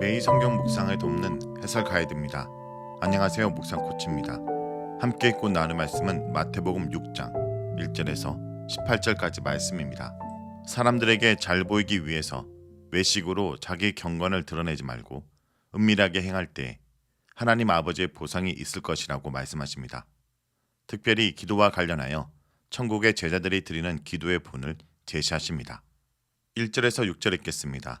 매일 성경 묵상을 돕는 해설 가이드입니다. 안녕하세요. 묵상 코치입니다. 함께 읽고 나눌 말씀은 마태복음 6장 1절에서 18절까지 말씀입니다. 사람들에게 잘 보이기 위해서 외식으로 자기 경건을 드러내지 말고 은밀하게 행할 때 하나님 아버지의 보상이 있을 것이라고 말씀하십니다. 특별히 기도와 관련하여 천국의 제자들이 드리는 기도의 본을 제시하십니다. 1절에서 6절 읽겠습니다.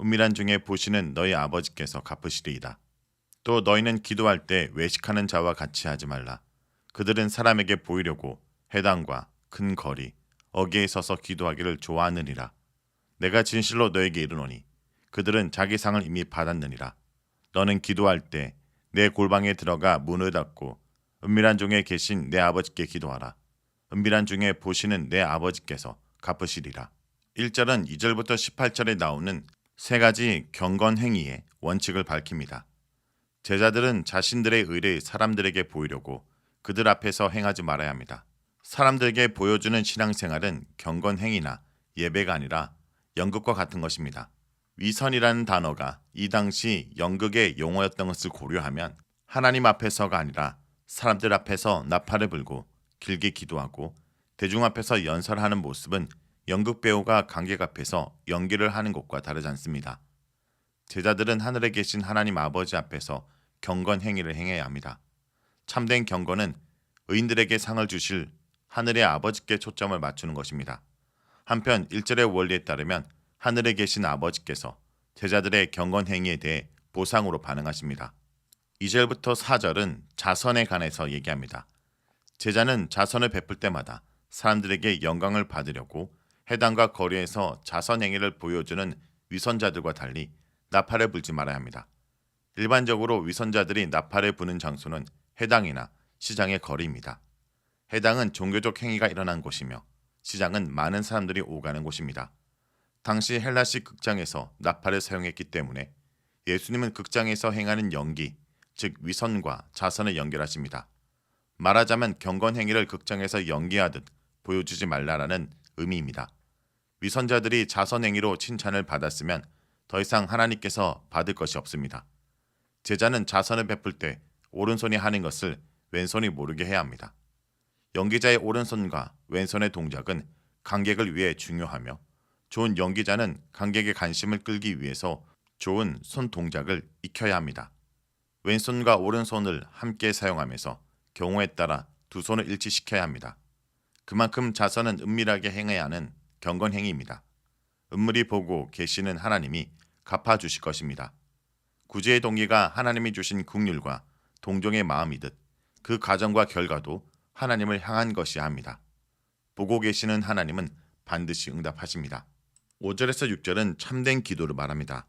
은밀한 중에 보시는 너희 아버지께서 갚으시리이다. 또 너희는 기도할 때 외식하는 자와 같이 하지 말라. 그들은 사람에게 보이려고 해당과 큰 거리, 어귀에 서서 기도하기를 좋아하느니라. 내가 진실로 너에게 이르노니 그들은 자기 상을 이미 받았느니라. 너는 기도할 때 내 골방에 들어가 문을 닫고 은밀한 중에 계신 내 아버지께 기도하라. 은밀한 중에 보시는 내 아버지께서 갚으시리라. 1절은 2절부터 18절에 나오는 세 가지 경건 행위의 원칙을 밝힙니다. 제자들은 자신들의 의를 사람들에게 보이려고 그들 앞에서 행하지 말아야 합니다. 사람들에게 보여주는 신앙생활은 경건 행위나 예배가 아니라 연극과 같은 것입니다. 위선이라는 단어가 이 당시 연극의 용어였던 것을 고려하면 하나님 앞에서가 아니라 사람들 앞에서 나팔을 불고 길게 기도하고 대중 앞에서 연설하는 모습은 연극 배우가 관객 앞에서 연기를 하는 것과 다르지 않습니다. 제자들은 하늘에 계신 하나님 아버지 앞에서 경건 행위를 행해야 합니다. 참된 경건은 의인들에게 상을 주실 하늘의 아버지께 초점을 맞추는 것입니다. 한편 1절의 원리에 따르면 하늘에 계신 아버지께서 제자들의 경건 행위에 대해 보상으로 반응하십니다. 2절부터 4절은 자선에 관해서 얘기합니다. 제자는 자선을 베풀 때마다 사람들에게 영광을 받으려고 해당과 거리에서 자선 행위를 보여주는 위선자들과 달리 나팔을 불지 말아야 합니다. 일반적으로 위선자들이 나팔을 부는 장소는 해당이나 시장의 거리입니다. 해당은 종교적 행위가 일어난 곳이며 시장은 많은 사람들이 오가는 곳입니다. 당시 헬라식 극장에서 나팔을 사용했기 때문에 예수님은 극장에서 행하는 연기, 즉 위선과 자선을 연결하십니다. 말하자면 경건 행위를 극장에서 연기하듯 보여주지 말라라는 의미입니다. 위선자들이 자선 행위로 칭찬을 받았으면 더 이상 하나님께서 받을 것이 없습니다. 제자는 자선을 베풀 때 오른손이 하는 것을 왼손이 모르게 해야 합니다. 연기자의 오른손과 왼손의 동작은 관객을 위해 중요하며 좋은 연기자는 관객의 관심을 끌기 위해서 좋은 손 동작을 익혀야 합니다. 왼손과 오른손을 함께 사용하면서 경우에 따라 두 손을 일치시켜야 합니다. 그만큼 자선은 은밀하게 행해야 하는 경건 행위입니다. 은밀히 보고 계시는 하나님이 갚아 주실 것입니다. 구제의 동기가 하나님이 주신 국률과 동정의 마음이듯 그 과정과 결과도 하나님을 향한 것이야 합니다. 보고 계시는 하나님은 반드시 응답하십니다. 5절에서 6절은 참된 기도를 말합니다.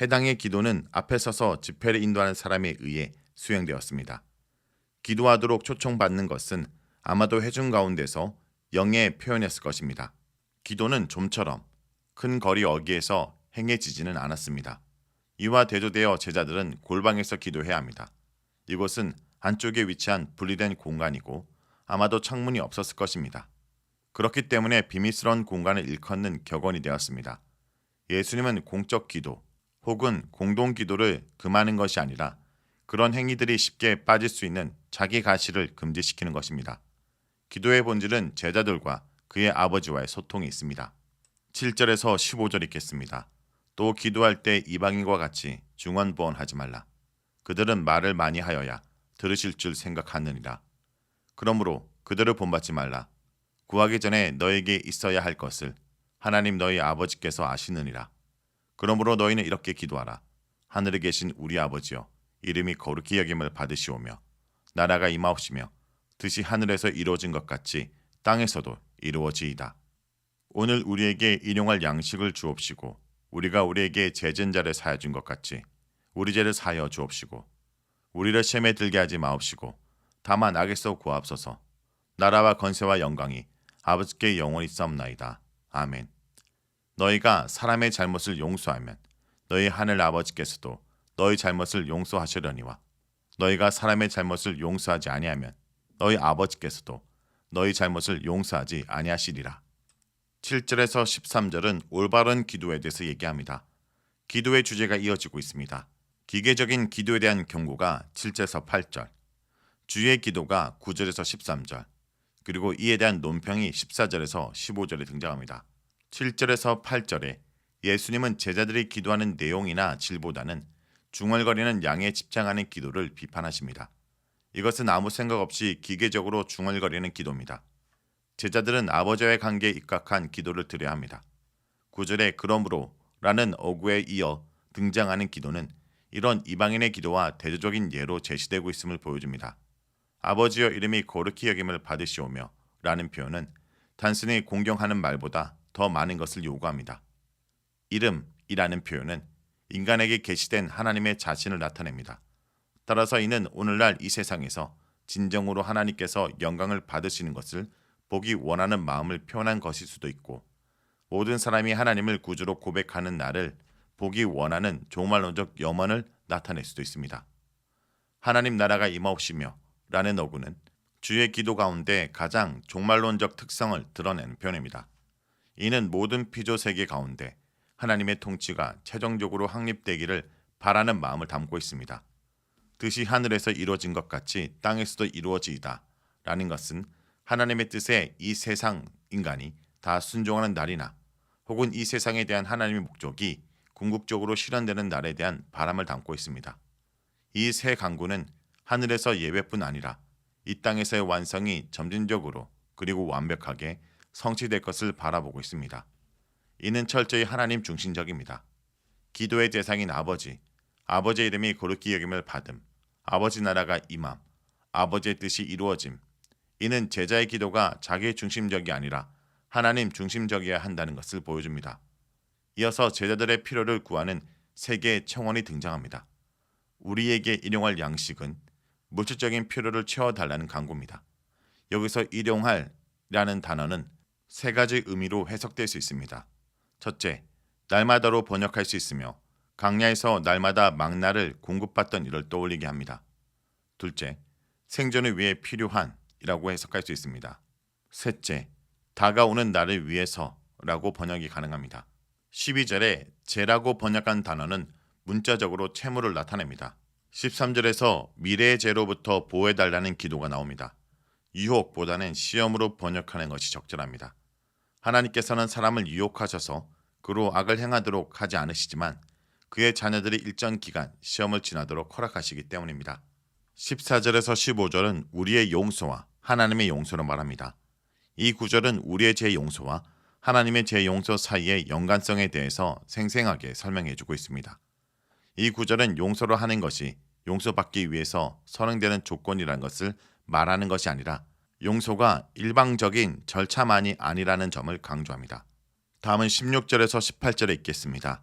해당의 기도는 앞에 서서 집회를 인도하는 사람에 의해 수행되었습니다. 기도하도록 초청받는 것은 아마도 회중 가운데서 영에 표현했을 것입니다. 기도는 좀처럼 큰 거리 어귀에서 행해지지는 않았습니다. 이와 대조되어 제자들은 골방에서 기도해야 합니다. 이곳은 안쪽에 위치한 분리된 공간이고 아마도 창문이 없었을 것입니다. 그렇기 때문에 비밀스러운 공간을 일컫는 격언이 되었습니다. 예수님은 공적 기도 혹은 공동 기도를 금하는 것이 아니라 그런 행위들이 쉽게 빠질 수 있는 자기 가시를 금지시키는 것입니다. 기도의 본질은 제자들과 그의 아버지와의 소통이 있습니다. 7절에서 15절 읽겠습니다. 또 기도할 때 이방인과 같이 중언부언하지 말라. 그들은 말을 많이 하여야 들으실 줄 생각하느니라. 그러므로 그들을 본받지 말라. 구하기 전에 너에게 있어야 할 것을 하나님 너희 아버지께서 아시느니라. 그러므로 너희는 이렇게 기도하라. 하늘에 계신 우리 아버지여 이름이 거룩히 여김을 받으시오며 나라가 임하옵시며 뜻이 하늘에서 이루어진 것 같이 땅에서도 이루어지이다. 오늘 우리에게 일용할 양식을 주옵시고 우리가 우리에게 제전자를 사여 준 것 같이 우리 죄를 사하여 주옵시고 우리를 시험에 들게 하지 마옵시고 다만 악에서 구하옵소서. 나라와 건세와 영광이 아버지께 영원히 있사옵나이다. 아멘. 너희가 사람의 잘못을 용서하면 너희 하늘 아버지께서도 너희 잘못을 용서하시려니와 너희가 사람의 잘못을 용서하지 아니하면 너희 아버지께서도 너희 잘못을 용서하지 아니하시리라 7절에서 13절은 올바른 기도에 대해서 얘기합니다. 기도의 주제가 이어지고 있습니다. 기계적인 기도에 대한 경고가 7절에서 8절, 주의 기도가 9절에서 13절, 그리고 이에 대한 논평이 14절에서 15절에 등장합니다. 7절에서 8절에 예수님은 제자들이 기도하는 내용이나 질보다는 중얼거리는 양에 집착하는 기도를 비판하십니다. 이것은 아무 생각 없이 기계적으로 중얼거리는 기도입니다. 제자들은 아버지와의 관계에 입각한 기도를 드려야 합니다. 9절에 그러므로 라는 어구에 이어 등장하는 기도는 이런 이방인의 기도와 대조적인 예로 제시되고 있음을 보여줍니다. 아버지여 이름이 거룩히 여김을 받으시오며 라는 표현은 단순히 공경하는 말보다 더 많은 것을 요구합니다. 이름이라는 표현은 인간에게 계시된 하나님의 자신을 나타냅니다. 따라서 이는 오늘날 이 세상에서 진정으로 하나님께서 영광을 받으시는 것을 보기 원하는 마음을 표현한 것일 수도 있고 모든 사람이 하나님을 구주로 고백하는 나를 보기 원하는 종말론적 염원을 나타낼 수도 있습니다. 하나님 나라가 임하옵시며 라는 어구는 주의 기도 가운데 가장 종말론적 특성을 드러낸 표현입니다. 이는 모든 피조 세계 가운데 하나님의 통치가 최종적으로 확립되기를 바라는 마음을 담고 있습니다. 뜻이 하늘에서 이루어진 것 같이 땅에서도 이루어지이다 라는 것은 하나님의 뜻에 이 세상 인간이 다 순종하는 날이나 혹은 이 세상에 대한 하나님의 목적이 궁극적으로 실현되는 날에 대한 바람을 담고 있습니다. 이새 강구는 하늘에서 예배뿐 아니라 이 땅에서의 완성이 점진적으로 그리고 완벽하게 성취될 것을 바라보고 있습니다. 이는 철저히 하나님 중심적입니다. 기도의 대상인 아버지, 아버지의 이름이 거룩히 여김을 받음, 아버지 나라가 임함, 아버지의 뜻이 이루어짐. 이는 제자의 기도가 자기 중심적이 아니라 하나님 중심적이어야 한다는 것을 보여줍니다. 이어서 제자들의 필요를 구하는 세 개의 청원이 등장합니다. 우리에게 일용할 양식은 물질적인 필요를 채워달라는 강구입니다. 여기서 일용할이라는 단어는 세 가지 의미로 해석될 수 있습니다. 첫째, 날마다로 번역할 수 있으며 강야에서 날마다 망나를 공급받던 일을 떠올리게 합니다. 둘째, 생존을 위해 필요한이라고 해석할 수 있습니다. 셋째, 다가오는 날을 위해서라고 번역이 가능합니다. 12절에 재라고 번역한 단어는 문자적으로 채무를 나타냅니다. 13절에서 미래의 재로부터 보호해달라는 기도가 나옵니다. 유혹보다는 시험으로 번역하는 것이 적절합니다. 하나님께서는 사람을 유혹하셔서 그로 악을 행하도록 하지 않으시지만 그의 자녀들이 일정 기간 시험을 지나도록 허락하시기 때문입니다. 14절에서 15절은 우리의 용서와 하나님의 용서로 말합니다. 이 구절은 우리의 제 용서와 하나님의 제 용서 사이의 연관성에 대해서 생생하게 설명해 주고 있습니다. 이 구절은 용서를 하는 것이 용서받기 위해서 선행되는 조건이라는 것을 말하는 것이 아니라 용서가 일방적인 절차만이 아니라는 점을 강조합니다. 다음은 16절에서 18절에 있겠습니다.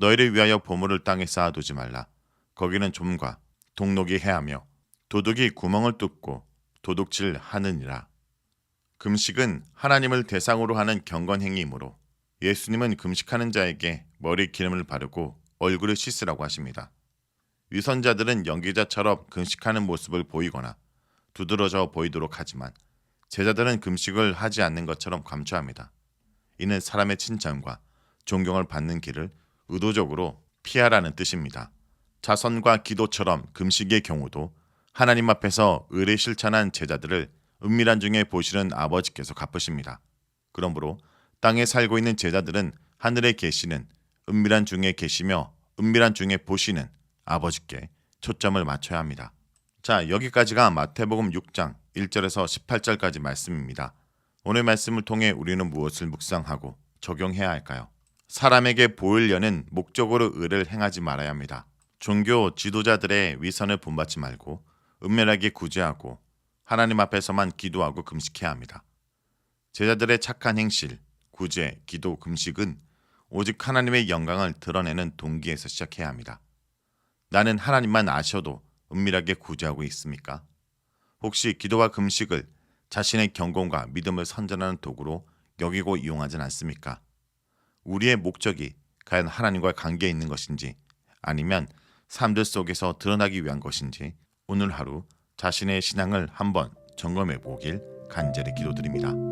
너희를 위하여 보물을 땅에 쌓아두지 말라. 거기는 좀과 동록이 해하며 도둑이 구멍을 뚫고 도둑질 하느니라. 금식은 하나님을 대상으로 하는 경건 행위이므로 예수님은 금식하는 자에게 머리 기름을 바르고 얼굴을 씻으라고 하십니다. 위선자들은 연기자처럼 금식하는 모습을 보이거나 두드러져 보이도록 하지만 제자들은 금식을 하지 않는 것처럼 감추합니다. 이는 사람의 칭찬과 존경을 받는 길을 의도적으로 피하라는 뜻입니다. 자선과 기도처럼 금식의 경우도 하나님 앞에서 의를 실천한 제자들을 은밀한 중에 보시는 아버지께서 갚으십니다. 그러므로 땅에 살고 있는 제자들은 하늘에 계시는 은밀한 중에 계시며 은밀한 중에 보시는 아버지께 초점을 맞춰야 합니다. 자, 여기까지가 마태복음 6장 1절에서 18절까지 말씀입니다. 오늘 말씀을 통해 우리는 무엇을 묵상하고 적용해야 할까요? 사람에게 보이려는 목적으로 의를 행하지 말아야 합니다. 종교 지도자들의 위선을 본받지 말고 은밀하게 구제하고 하나님 앞에서만 기도하고 금식해야 합니다. 제자들의 착한 행실, 구제, 기도, 금식은 오직 하나님의 영광을 드러내는 동기에서 시작해야 합니다. 나는 하나님만 아셔도 은밀하게 구제하고 있습니까? 혹시 기도와 금식을 자신의 경건과 믿음을 선전하는 도구로 여기고 이용하진 않습니까? 우리의 목적이 과연 하나님과 관계 있는 것인지 아니면 사람들 속에서 드러나기 위한 것인지 오늘 하루 자신의 신앙을 한번 점검해 보길 간절히 기도드립니다.